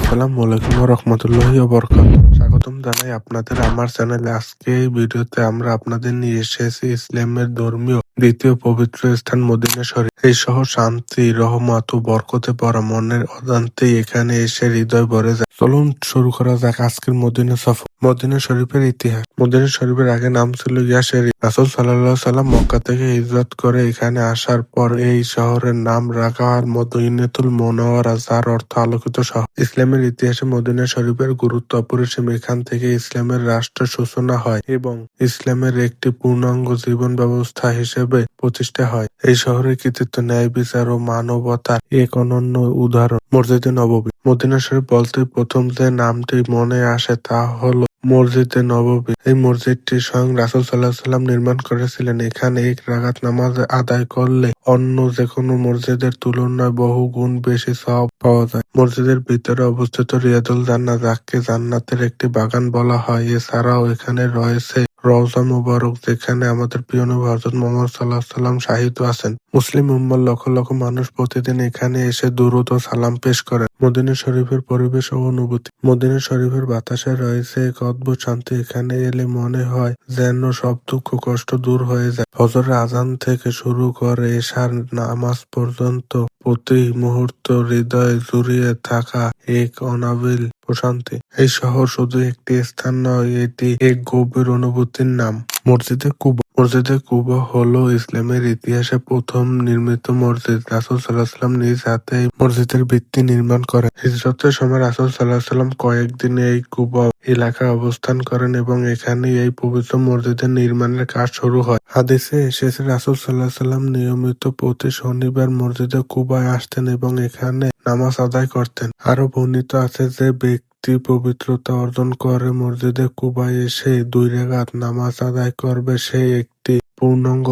আসসালামু আলাইকুম রহমতুল্লাহি বরকাত স্বাগতম জানাই আপনাদের আমার চ্যানেলে। আজকে এই ভিডিওতে আমরা আপনাদের নিয়ে এসেছি ইসলামের ধর্মীয় দ্বিতীয় পবিত্র স্থান মদিনা শরীফ। এই সহ শান্তি, রহমত ও বরকতে পরা মনের অজান্তেই এখানে এসে হৃদয় ভরে যায়। চলুন শুরু করা যাক আজকের মদিনে সফর। মদিনা শরীফের ইতিহাস। মদিনা শরীফের আগে নাম ছিল ইয়া শরীফ রাসুল সাল্লাহ সাল্লাম মক্কা থেকে হিজরত করে এখানে আসার পর এই শহরের নাম রাখা হয় মদিনাতুল মোনাওয়ারা, যার অর্থ আলোকিত শহর। ইসলামের ইতিহাসে মদিনা শরীফের গুরুত্ব অপরিসীম। এখান থেকে ইসলামের রাষ্ট্র সূচনা হয় এবং ইসলামের একটি পূর্ণাঙ্গ জীবন ব্যবস্থা হিসেবে প্রতিষ্ঠা হয়। এই শহরের কৃতিত্ব ন্যায়, বিচার ও মানবতার এক অনন্য উদাহরণ। মসজিদে নববী। মদিনা শরীফ বলতে প্রথম যে নামটি মনে আসে তা হলো মসজিদে নববী। এই মসজিদটি স্বয়ং রাসুল সাল্লাহ সাল্লাম নির্মাণ করেছিলেন। এখানে এক রাগাত নামাজ আদায় করলে অন্য যে কোনো মসজিদের তুলনায় বহু গুণ বেশি সব পাওয়া যায়। মসজিদের ভিতরে অবস্থিত রিয়াদুল জান্নাত যাকে জান্নাতের একটি বাগান বলা হয়। এছাড়াও এখানে রয়েছে রওজা মুবারক, যেখানে আমাদের প্রিয় নবী হজরত মোহাম্মদ সাল্লাহ সাল্লাম শাহিদ আছেন। মুসলিম উম্মার লক্ষ লক্ষ মানুষ প্রতিদিন এখানে এসে দুরুদ ও সালাম পেশ করেন মদিনা শরীফের পরিবেশ ও অনুভূতি। মদিনা শরীফের বাতাসে রয়েছে এক অদ্ভুত শান্তি। এখানে এলে মনে হয় যেন সব দুঃখ কষ্ট দূর হয়ে যায়। ফজরের আজান থেকে শুরু করে এশার নামাজ পর্যন্ত প্রতি মুহূর্ত হৃদয় জুড়িয়ে থাকা এক অনাবিল প্রশান্তি। এই শহর শুধু একটি স্থান নয়, এটি এক গভীর অনুভূতির নাম। মসজিদে কুবা মসজিদে কুবা হলো ইসলামের ইতিহাসে প্রথম নির্মিত মসজিদ। রাসুল সাল্লাহাম নিজ হাতে এই মসজিদের ভিত্তি নির্মাণ করেন। হিজরতের সময় রাসুল সাল্লাহাম কয়েকদিন এই কুবা এলাকায় অবস্থান করেন এবং এখানে এই পবিত্র মসজিদের নির্মাণের কাজ শুরু হয়। হাদিসে এসেছে, রাসুল সাল্লাহ সাল্লাম নিয়মিত প্রতি শনিবার মসজিদে কুবায় আসতেন এবং এখানে নামাজ আদায় করতেন। আরও বর্ণিত আছে যে ব্যক্তি পবিত্রতা অর্জন করে। মসজিদে কুবায় এসে দুই রেখাত নামাজ আদায় করবে সে একটি পূর্ণাঙ্গ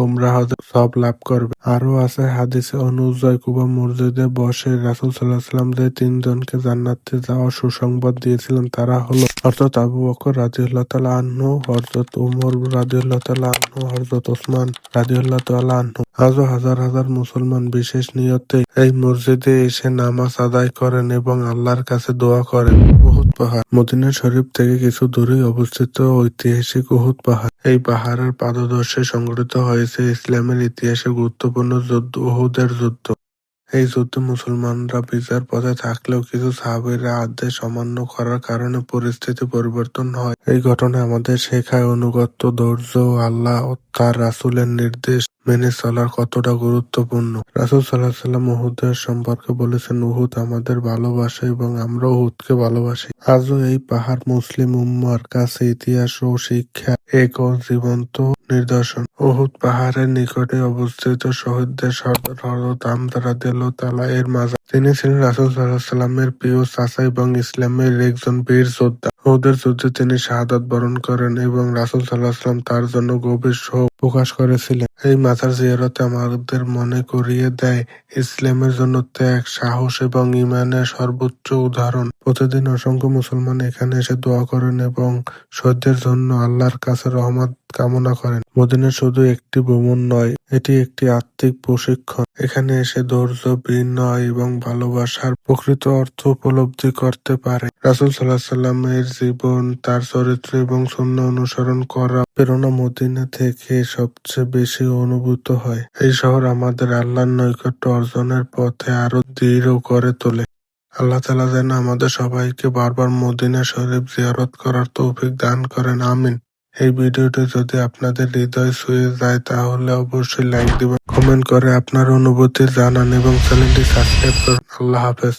সব লাভ করবে। আরও আছে হাদিসে অনুযায়ী কুবা মসজিদে বসে রাসুল সাল্লাহ সাল্লাম যে তিনজনকে জান্নাতে যাওয়ার সুসংবাদ দিয়েছিলেন, তারা হলো হরজত আবু বকর রাজিউল্লাহ তালা আহ্ন হরজত উমর রাজিউল্লাহ তালা আহ্ন হরজত ওসমান রাজিউল্লাহ তালা আহ্ন আজও হাজার হাজার মুসলমান বিশেষ নিয়তে এই মসজিদে এসে নামাজ আদায় করেন এবং আল্লাহর কাছে দোয়া করেন। উহুদ পাহাড়। মদিনা শরীফ থেকে কিছু দূরেই অবস্থিত ঐতিহাসিক উহুদ পাহাড়। এই পাহাড়ের পাদদর্শে সংগঠিত হয়েছে ইসলামের ইতিহাসে গুরুত্বপূর্ণ যুদ্ধ, উহুদের যুদ্ধ। এই যুদ্ধে মুসলমানরা বিজয়ের পথে থাকলেও কিছু সাহাবীরা আদেশ অমান্য করার কারণে পরিস্থিতি পরিবর্তন হয়। এই ঘটনা আমাদের শেখায় অনুগত্য ধৈর্য, আল্লাহ ও তার রাসুলের নির্দেশ মেনে চলার কতটা গুরুত্বপূর্ণ। রাসুল সাল্লাহ সাল্লাম উহুদের সম্পর্কে বলেছেন, উহুদ আমাদের ভালোবাসে এবং আমরা উহুদকে ভালোবাসি। আজও এই পাহাড় মুসলিম উম্মার কাছে ইতিহাস ও শিক্ষা এক জীবন্ত, নিদর্শন। উহুদ পাহাড়ের নিকটে অবস্থিত শহীদদের সর্দার হযরত হামজা রাযিয়াল্লাহু তাআলা এর মাজার। তিনি ছিলেন রাসূল সাল্লামের প্রিয় চাচা এবং ইসলামের একজন বীর যোদ্ধা উহুদের যুদ্ধে তিনি শাহাদাত বরণ করেন এবং রাসূল সাল্লাম তার জন্য গভীর শোক প্রকাশ করেছিলেন। এই মাজার জিয়ারতে আমাদের মনে করিয়ে দেয়, ইসলামের জন্য ত্যাগ, সাহস এবং ইমানের সর্বোচ্চ উদাহরণ। প্রতিদিন অসংখ্য মুসলমান এখানে এসে দোয়া করেন এবং শহীদদের জন্য আল্লাহর কাছে রহমত কামনা করেন। মদিনা শুধু একটি ভ্রমণ নয় এটি একটি আত্মিক প্রশিক্ষণ। এখানে এসে ধৈর্য, বিনয় এবং ভালোবাসার প্রকৃত অর্থ উপলব্ধি করতে পারে। রাসুল সাল্লাহ সাল্লামের জীবন, তার চরিত্র এবং শূন্য অনুসরণ করা প্রেরণা মদিনা থেকে সবচেয়ে বেশি অনুভূত হয়। এই শহর আমাদের আল্লাহর নৈকট্য অর্জনের পথে আরও দৃঢ় করে তোলে। আল্লাহ তালা যেন আমাদের সবাইকে বারবার মদিনা শরীফ জিয়ারত করার তৌফিক দান করেন। আমিন। এই ভিডিওটি যদি আপনাদের হৃদয় ছুঁয়ে যায়, তাহলে অবশ্যই লাইক দিবেন। কমেন্ট করে আপনার অনুভূতি জানান এবং চ্যানেলটি সাবস্ক্রাইব করুন। আল্লাহ হাফেজ।